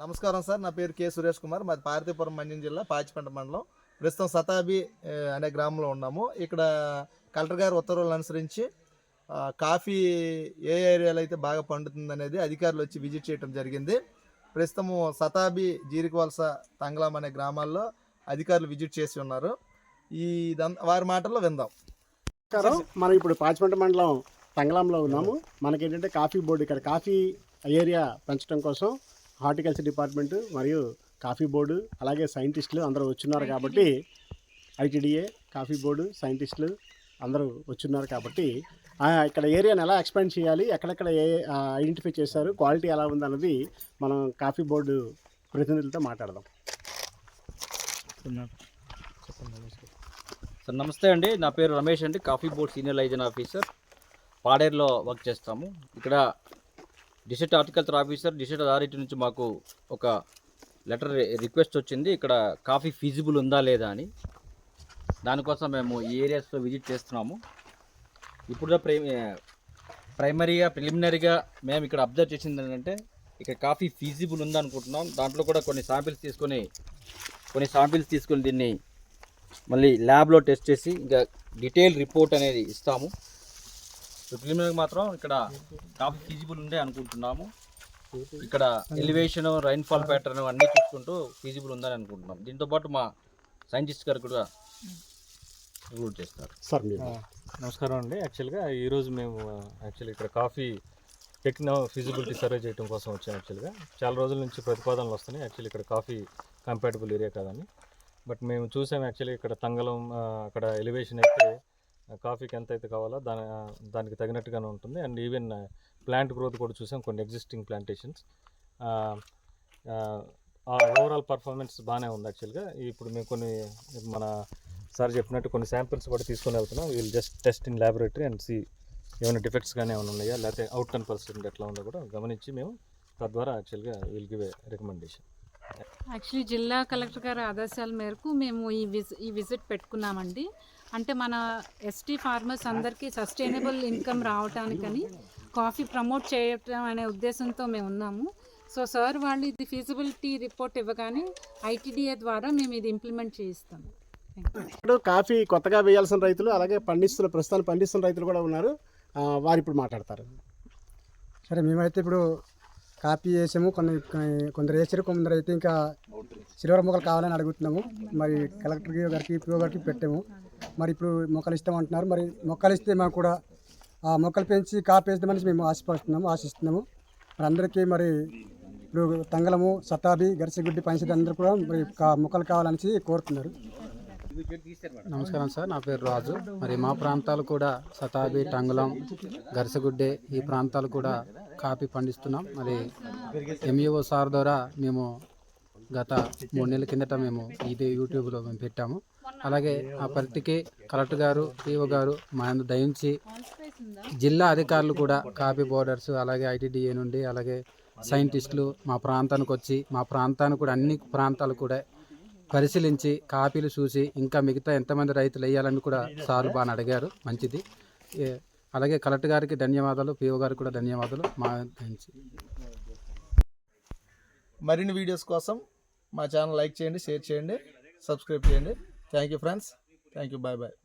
నమస్కారం సార్ నా పేరు కె సురేష్ కుమార్. మాది పార్తీపురం మన్యం జిల్లా పాచిపెంట మండలం. ప్రస్తుతం సతాబి అనే గ్రామంలో ఉన్నాము. ఇక్కడ కలెక్టర్ గారు ఉత్తర్వులను అనుసరించి కాఫీ ఏ ఏరియాలో అయితే బాగా పండుతుంది అనేది అధికారులు వచ్చి విజిట్ చేయడం జరిగింది. ప్రస్తుతము సతాబి జీరికవలస తంగళం అనే గ్రామాల్లో అధికారులు విజిట్ చేసి ఉన్నారు. ఈ వారి మాటల్లో విందాం. మనం ఇప్పుడు పాచిపెంట మండలం తంగళంలో ఉన్నాము. మనకేంటంటే కాఫీ బోర్డు ఇక్కడ కాఫీ ఏరియా పెంచడం కోసం హార్టికల్చర్ డిపార్ట్మెంట్ మరియు కాఫీ బోర్డు అలాగే సైంటిస్టులు అందరూ వచ్చున్నారు కాబట్టి ఐటీడీఏ కాఫీ బోర్డు సైంటిస్టులు అందరూ వచ్చున్నారు కాబట్టి ఆ, ఇక్కడ ఏరియాని ఎలా ఎక్స్పాండ్ చేయాలి ఎక్కడెక్కడ ఏ ఐడెంటిఫై చేశారు క్వాలిటీ ఎలా ఉంది అన్నది మనం కాఫీ బోర్డు ప్రతినిధులతో మాట్లాడదాం. సార్ నమస్తే అండి. నా పేరు రమేష్ అండి. Coffee board senior liaison officer. పాడేరులో work చేస్తాము. ఇక్కడ district horticulture officer district authority నుంచి మాకు ఒక లెటర్ రిక్వెస్ట్ వచ్చింది. ఇక్కడ కాఫీ ఫీజిబుల్ ఉందా లేదా అని. దానికోసం మేము ఈ ఏరియాస్లో విజిట్ చేస్తున్నాము. ఇప్పుడు ప్రై ప్రైమరీగా ప్రిలిమినరీగా మేము ఇక్కడ అబ్జర్వ్ చేసింది ఏంటంటే ఇక్కడ కాఫీ ఫీజిబుల్ ఉందనుకుంటున్నాం దాంట్లో కూడా కొన్ని శాంపిల్స్ తీసుకొని కొన్ని శాంపిల్స్ తీసుకొని దీన్ని మళ్ళీ ల్యాబ్లో టెస్ట్ చేసి ఇంకా డీటెయిల్ రిపోర్ట్ అనేది ఇస్తాము. ప్రిలిమినరీ మాత్రం ఇక్కడ కాఫీ ఫీజిబుల్ ఉండే అనుకుంటున్నాము. ఇక్కడ ఎలివేషన్ రైన్ఫాల్ ప్యాటర్న్ అన్నీ చూసుకుంటూ ఫీజిబుల్ ఉందని అనుకుంటున్నాం. దీంతో పాటు మా సైంటిస్ట్ గారు కూడా రిక్రూట్ చేస్తారు. సార్ మీరు నమస్కారం అండి. యాక్చువల్గా ఈరోజు మేము యాక్చువల్లీ ఇక్కడ కాఫీ టెక్నో ఫిజిబిలిటీ సర్వే చేయడం కోసం వచ్చాం యాక్చువల్గా చాలా రోజుల నుంచి ప్రతిపాదనలు వస్తున్నాయి. యాక్చువల్లీ ఇక్కడ కాఫీ కంపాటబుల్ ఏరియా కాదని. బట్ మేము చూసాం యాక్చువల్లీ ఇక్కడ తంగలం అక్కడ ఎలివేషన్ అయితే కాఫీకి ఎంత అయితే కావాలో దాని దానికి తగినట్టుగానే ఉంటుంది. అండ్ ఈవెన్ ప్లాంట్ గ్రోత్ కూడా చూసాం కొన్ని ఎగ్జిస్టింగ్ ప్లాంటేషన్స్. ఓవరాల్ పర్ఫార్మెన్స్ బాగానే ఉంది యాక్చువల్గా. ఇప్పుడు మేము కొన్ని మన సార్ చెప్పినట్టు కొన్ని శాంపిల్స్ కూడా తీసుకొని వెళ్తున్నాం. We'll just test in laboratory and see ఏమైనా డిఫెక్ట్స్ కానీ ఏమైనా ఉన్నాయా? లేకపోతే అవుట్ టెన్ పర్సెంట్ ఎట్లా ఉందో కూడా గమనించి మేము తద్వారా యాక్చువల్గా will give a recommendation actually జిల్లా కలెక్టర్ గారి ఆదేశాల మేరకు మేము ఈ విజ్ ఈ విజిట్ పెట్టుకున్నామండి. అంటే మన ఎస్టీ ఫార్మర్స్ అందరికీ సస్టైనబుల్ ఇన్కమ్ రావటానికని కాఫీ ప్రమోట్ చేయటం అనే ఉద్దేశంతో మేము ఉన్నాము. సో సార్ వాళ్ళు ఇది ఫీజిబిలిటీ రిపోర్ట్ ఇవ్వగానే ఐటీడీఏ ద్వారా మేము ఇది ఇంప్లిమెంట్ చేయిస్తాము. ఇప్పుడు కాఫీ కొత్తగా వేయాల్సిన రైతులు అలాగే పండిస్తున్న ప్రస్తుతాన్ని పండిస్తున్న రైతులు కూడా ఉన్నారు. ఆ, వారు ఇప్పుడు మాట్లాడతారు. సరే మేమైతే ఇప్పుడు కాపీ వేసాము. కొన్ని కొన్ని- కొందరు వేసారు కొందరు అయితే ఇంకా సిల్వర్ మొక్కలు కావాలని అడుగుతున్నాము. మరి కలెక్టర్ గారికి పిఓ గారికి పెట్టాము. మరి ఇప్పుడు మొక్కలు ఇస్తామంటున్నారు మరి మొక్కలు ఇస్తే మాకు కూడా ఆ మొక్కలు పెంచి కాపీ వేస్తామని మేము ఆశపడుతున్నాము ఆశిస్తున్నాము. మరి అందరికీ మరి ఇప్పుడు తంగలము సతాబి గరిసెగుడ్డి పంచిది అందరూ కూడా మరి కా- మొక్కలు కావాలని కోరుతున్నారు. నమస్కారం సార్ నా పేరు రాజు. మరి మా ప్రాంతాలు కూడా సతాబి టంగులం గరిసెగుడ్డే ఈ ప్రాంతాలు కూడా కాఫీ పండిస్తున్నాం. మరి ఎంఈఓ సార్ ద్వారా మేము గత మూడు నెలల కిందట మేము ఇదే యూట్యూబ్లో మేము పెట్టాము. అలాగే ఆ పరిధికి కలెక్టర్ గారు పిఓ గారు మా దయించి జిల్లా అధికారులు కూడా కాపీ బోర్డర్స్ అలాగే ఐటీడీఏ నుండి అలాగే సైంటిస్టులు మా ప్రాంతానికి వచ్చి మా ప్రాంతానికి కూడా అన్ని ప్రాంతాలు కూడా పరిశీలించి కాపీలు చూసి ఇంకా మిగతా ఎంతమంది రైతులు వేయాలని కూడా సార్ బాగా అడిగారు. మంచిది. అలాగే కలెక్టర్ గారికి ధన్యవాదాలు పిఓ గారికి కూడా ధన్యవాదాలు. మా నుంచి మరిన్ని వీడియోస్ కోసం మా ఛానల్ లైక్ చేయండి షేర్ చేయండి సబ్స్క్రైబ్ చేయండి. Thank you friends thank you bye bye